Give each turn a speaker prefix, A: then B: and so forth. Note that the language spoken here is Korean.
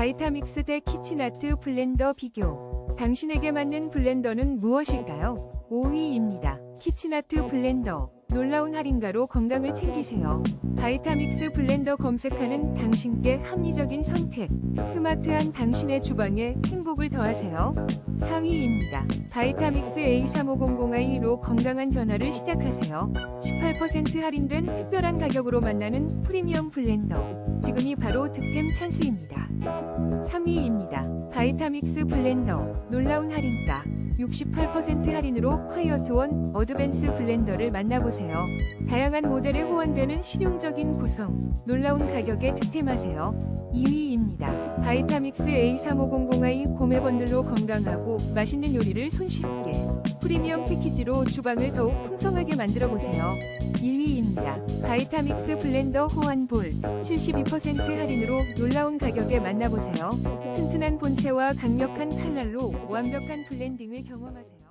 A: 바이타믹스 대 키친아트 블렌더 비교. 당신에게 맞는 블렌더는 무엇일까요? 5위입니다. 키친아트 블렌더. 놀라운 할인가로 건강을 챙기세요. 바이타믹스 블렌더 검색하는 당신께 합리적인 선택. 스마트한 당신의 주방에 행복을 더하세요. 4위입니다. 바이타믹스 A3500i로 건강한 변화를 시작하세요. 18% 할인된 특별한 가격으로 만나는 프리미엄 블렌더. 지금이 바로 득템 찬스입니다. 3위입니다. 바이타믹스 블렌더. 놀라운 할인가. 68% 할인으로 콰이어트원 어드밴스 블렌더를 만나보 세요. 다양한 모델에 호환되는 실용적인 구성, 놀라운 가격에 득템하세요. 2위입니다. 바이타믹스 A3500i 고메 번들로 건강하고 맛있는 요리를 손쉽게 프리미엄 패키지로 주방을 더욱 풍성하게 만들어 보세요. 1위입니다. 바이타믹스 블렌더 호환볼 72% 할인으로 놀라운 가격에 만나보세요. 튼튼한 본체와 강력한 칼날로 완벽한 블렌딩을 경험하세요.